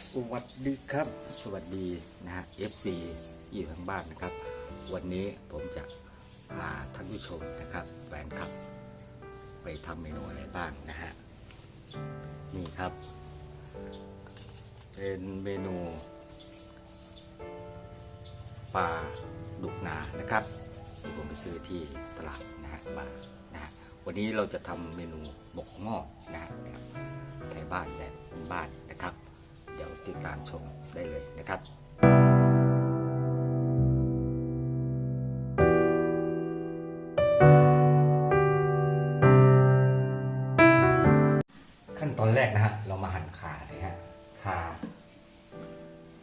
สวัสดีครับ สวัสดีนะฮะ FC อยู่ทางบ้านนะครับ วันนี้ผมจะพาท่านผู้ชมนะครับแฟนคลับ ไปทำเมนูอะไรบ้างนะฮะ นี่ครับ เป็นเมนูปลาดุกนานะครับที่ผมไปซื้อที่ตลาดนะฮะมานะฮะวันนี้เราจะทำเมนูหมกหม้อนะฮะแบบไทยบ้านแบบบ้านนะครับ ติดตามชมได้เลยนะครับขั้นตอนแรกนะฮะเรามาหั่นขาเลยฮะขา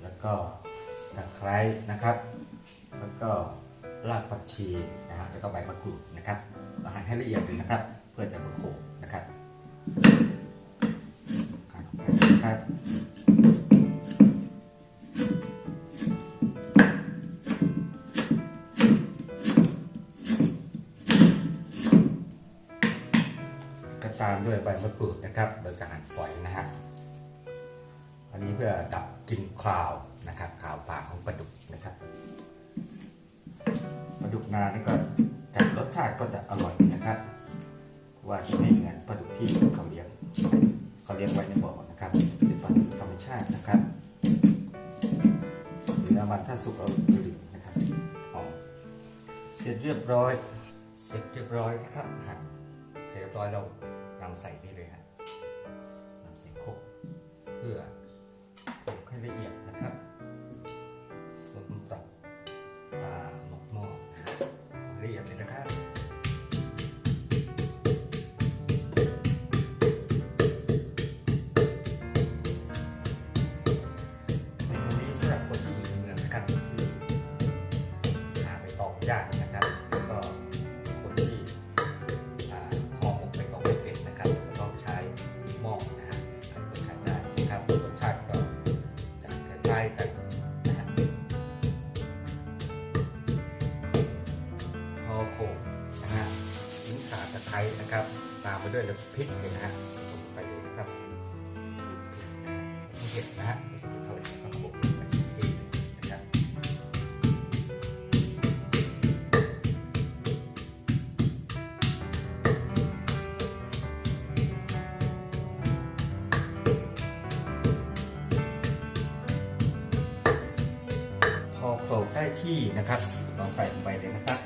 แล้วก็ตะไคร้นะครับ แล้วก็รากผักชีนะฮะแล้วก็ใบมะกรูดนะครับเราหั่นให้ละเอียดเลยนะครับ เพื่อจะประโขกนะครับหั่นนะครับามด้วยใบมะกรูดนะครับเราจะหั่นฝอยนะฮะอันนี้เพื่อดับกลิ่นคาวนะครับคาวปากของปลาดุกนะครับปลาดุกนานี่ก็แต่รสชาติก็จะอร่อยนะครับ ว่าจะไม่เหมือนปลาดุกที่เขาเลี้ยงเขาเลี้ยงไว้ในบ่อนะครับเป็นปลาดุกธรรมชาตินะครับเนื้อมันถ้าสุกเอาดึงนะครับหอมเสร็จเรียบร้อย เสร็จเรียบร้อยนะครับหั่นเสร็จเรียบร้อยเรานำใส่นี่เลยฮะนำใส่โครกเพื่อโขลกให้ละเอียดนะครับสำหรับปลาหมกหม้อนะฮะละเอียดเลยนะครับเมนูนี้สำหรับคนที่อยู่ในเมืองนะครับที่หาไปตองยาก ริกเลยนะฮะผสมไปเลยนะครับพริกนะฮะเผ็ดนะฮะเท่าไหร่ก็โขลกไปอีกทีนะครับพอโขลกได้ที่นะครับ เราใส่ลงไปเลยนะครับ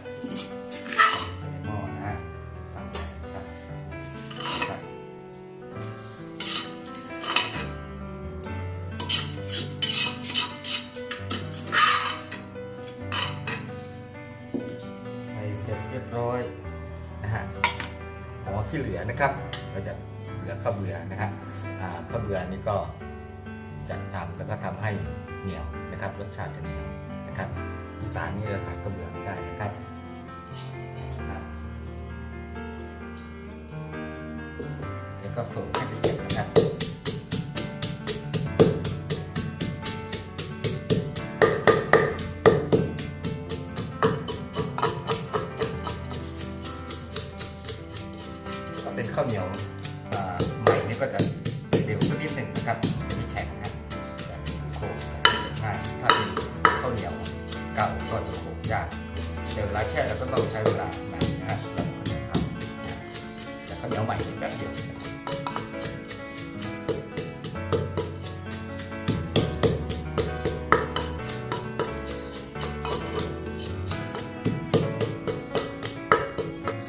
หอที่เหลือนะครับเราจะเหลือข้าวเบื่อนะฮะอ่าข้าวเบื่อนี่ก็จะทำแล้วก็ทำให้เหนียวนะครับ รสชาติจะเหนียวนะครับอีสานนี่เราขาดข้าวเบือไม่ได้นะครับแล้วก็โขลกให้ แต่เวลาแช่เราก็ต้องใช้เวลานานนะครับสำหรับข้าวเหนียวเก่านะแต่ข้าวเหนียวใหม่แป๊บเดียว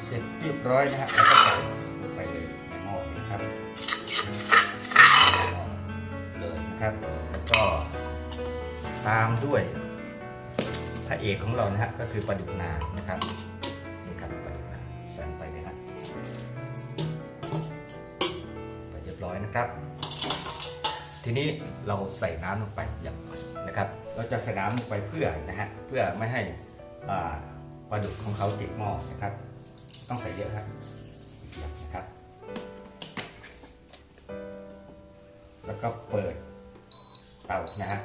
เสร็จเรียบร้อยนะฮะแล้วก็ใส่ลงไปเลยในหม้อนี้นะครับเลยนะครับแล้วก็ตามด้วย พระเอกของเรานะฮะก็คือปลาดุกนานะครับนี่ครับปลาดุกนาใส่งไปเลยฮะไปเรียบร้อยนะครับ ทีนี้เราใส่น้ำลงไปอย่างก่อนนะครับ เราจะใส่น้ำลงไปเพื่อนะฮะเพื่อไม่ให้อ่าปลาดุกของเขาติดหม้อนะครับ ต้องใส่เยอะครับนะครับ แล้วก็เปิดเตานะฮะ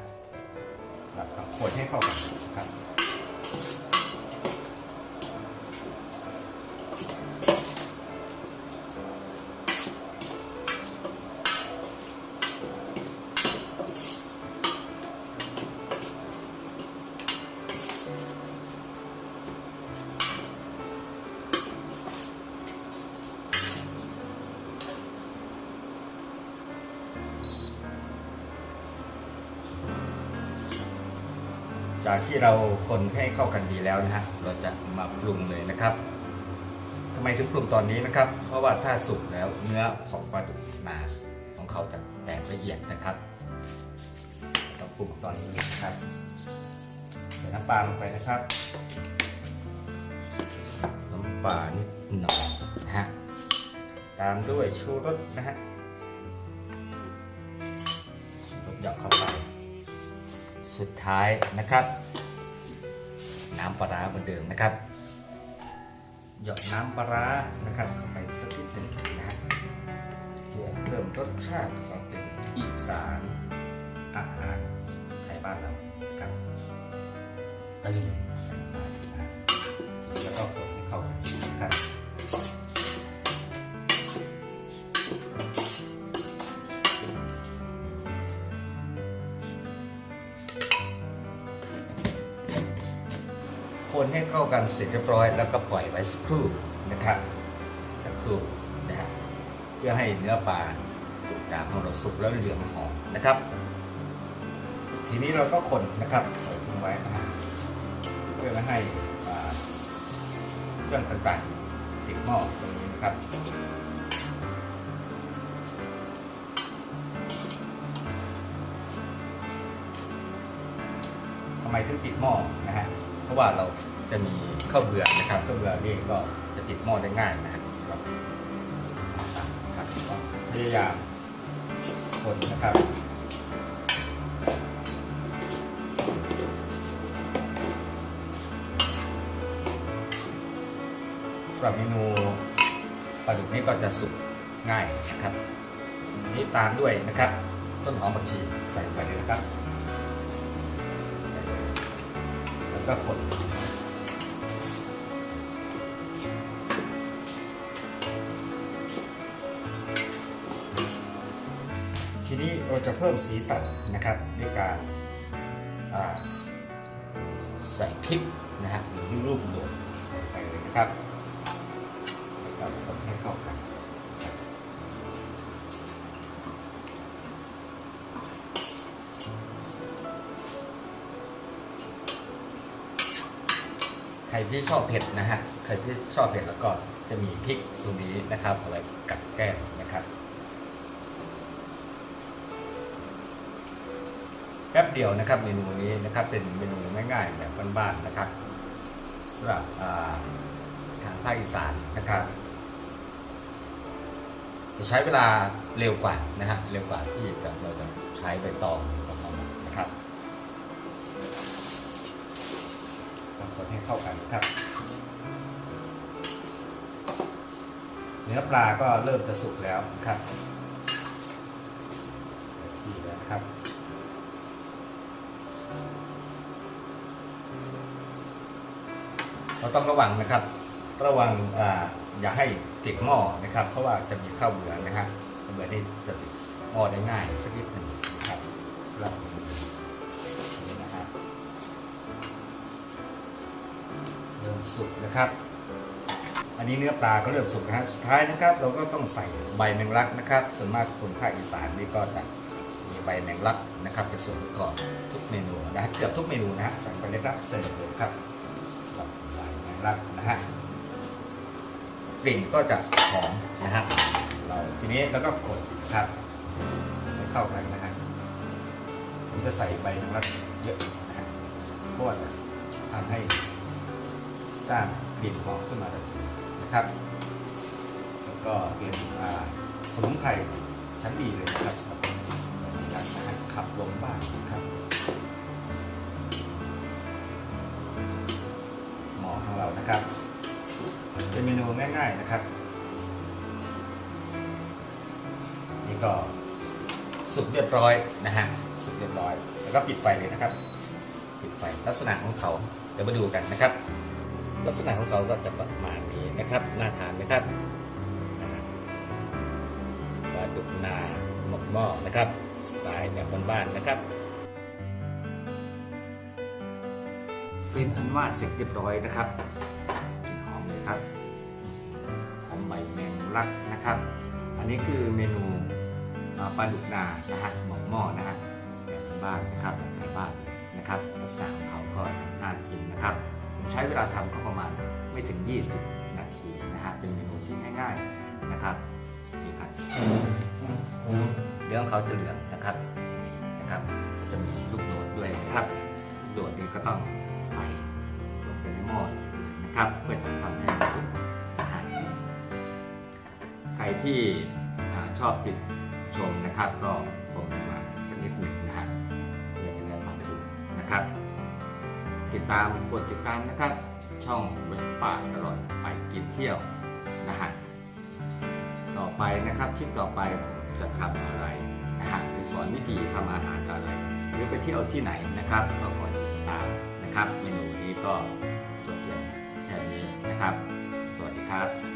แล้วก็คนให้เข้ากันครับ จากที่เราคนให้เข้ากันดีแล้วนะฮะเราจะมาปรุงเลยนะครับทำไมถึงปรุงตอนนี้นะครับ เพราะว่าถ้าสุกแล้วเนื้อของปลาดุกนาของเขาจะแตกละเอียดนะครับต้องปรุงตอนนี้นะครับใส่น้ำปลาลงไปนะครับน้ำปลานิดหน่อยนะฮะตามด้วยชูรสนะฮะ สุดท้ายนะครับ น้ำปลาเหมือนเดิมนะครับ หยดน้ำปลานะครับเข้าไปสักนิดหนึ่งนะฮะเพื่อเพิ่มรสชาติความเป็นอีสานอาหารไทยบ้านเรานะครับเอ้ยใส่ปลาสินะแล้วก็คน คนให้เข้ากันเสร็จเรียบร้อย แล้วก็ปล่อยไว้สักครู่นะครับสักครู่นะฮะเพื่อให้เนื้อปลาดางของเราสุกแล้วเหลืองหอมนะครับ ทีนี้เราก็คนนะครับปล่ทิ้งไว้นะเพื่อไม่ให้เครื่องต่างๆ ติดหม้อตรงนี้นะครับทำไมถึงติดหม้อนะฮะ ราะว่าเราจะมีข้าวเบื่อนะครับข้าวเบื่อนี่ก็จะติดหม้อได้ง่ายนะฮะสำหรับครับพยายามคนนะครับสำหรับเมนูปลาดุกนี้ก็จะสุกง่ายนะครับ นี่ตามด้วยนะครับ ต้นหอมผักชีใส่ลงไปเลยนะครับ ก็คนทีนี้เราจะเพิ่มสีสันนะครับด้วยการาใส่พริกนะฮะหรือลูกโดดใส่ไปเลยนะครับแล้วก็คนให้เข้ากัน ใครที่ชอบเผ็ดนะฮะ ใครที่ชอบเผ็ดแล้วก็จะมีพริกตรงนี้นะครับเอาไว้กัดแก้มนะครับ แป๊บเดียวนะครับเมนูนี้นะครับเป็นเมนูง่ายๆแบบบ้านๆนะครับสำหรับทางภาคอีสานนะครับ จะใช้เวลาเร็วกว่านะฮะเร็วกว่าที่จะเราจะใช้ใบตอง คนให้เข้ากันครับ เนื้อปลาก็เริ่มจะสุกแล้วครับที่แล้วนะครับเราต้องระวังนะครับ ระวังออย่าให้ติดหม้อนะครับ เพราะว่าจะมีข้าวเบื่อนะฮะข้าวเบื่อนี่จะติดหม้อได้ง่ายสักนิดหนึ่งครับสำหรับ สุกนะครับ อันนี้เนื้อปลาก็เริ่มสุกนะฮะสุดท้ายนะครับ เราก็ต้องใส่ใบแมงลักนะครับ ส่วนมากคนภาคอีสานนี่ก็จะมีใบแมงลักนะครับเป็นส่วนประกอบทุกเมนูนะเกือบทุกเมนูนะฮะสั่งไปเลยครับใส่เลยครับสำหรับใบแมงลักนะฮะกลิ่นก็จะหอมนะฮะเราทีนี้แล้วก็กดครับให้เข้ากันนะฮะผมจะใส่ใบแมงลักเยอะนะฮะเพราะว่าจะทำให้ สร้างกลิ่นหอมขึ้นมาทันทีนะครับ แล้วก็เป็นสมุนไพรชั้นดีเลยนะครับสำหรับการขับลมบ้างนะครับหมอของเรานะครับ เป็นเมนูง่ายๆนะครับ นี่ก็สุกเรียบร้อยนะฮะสุกเรียบร้อย แล้วก็ปิดไฟเลยนะครับ ปิดไฟลักษณะของเขาเดี๋ยวมาดูกันนะครับ ลักษณะของเขาก็จะประมาณนี้นะครับน่าทานไหมครับปลาดุกนาหมกหม้อนะครับ สไตล์แบบบ้านๆนะครับ เป็นอันว่าเสร็จเรียบร้อยนะครับกลิ่นหอมเลยครับหอมใบแมงลักนะครับ อันนี้คือเมนูปลาดุกนานะฮะหมกหม้อนะฮะแบบบ้านๆนะครับแบบไทยบ้านนะครับลักษณะของเขาก็น่ากินนะครับ ใช้เวลาทำก็ประมาณไม่ถึง 20 นาทีนะฮะเป็นเมนูที่ง่าย ๆนะครับนี่ครับเรื่องของเขาจะเหลืองนะครับนี่นะครับจะมีลูกโดดด้วยนะครับลูกโดดนี่ก็ต้องใส่ลงไปในหม้อเลยนะครับเพื่อจะทำให้มันสุกนะฮะใครที่อ่าชอบติดชมนะครับ ก็คอมเมนต์มาสักนิดหนึ่ง ตามกดติดตามนะครับ ช่องเว็บป่าตลอดไปกินเที่ยวนะฮะต่อไปนะครับคลิปต่อไปผมจะทำอะไรนะฮะหรือสอนวิธีทำอาหารอะไร หรือไปเที่ยวที่ไหนนะครับก็คอยติดตามนะครับ เมนูนี้ก็จบเพียงแค่นี้นะครับ สวัสดีครับ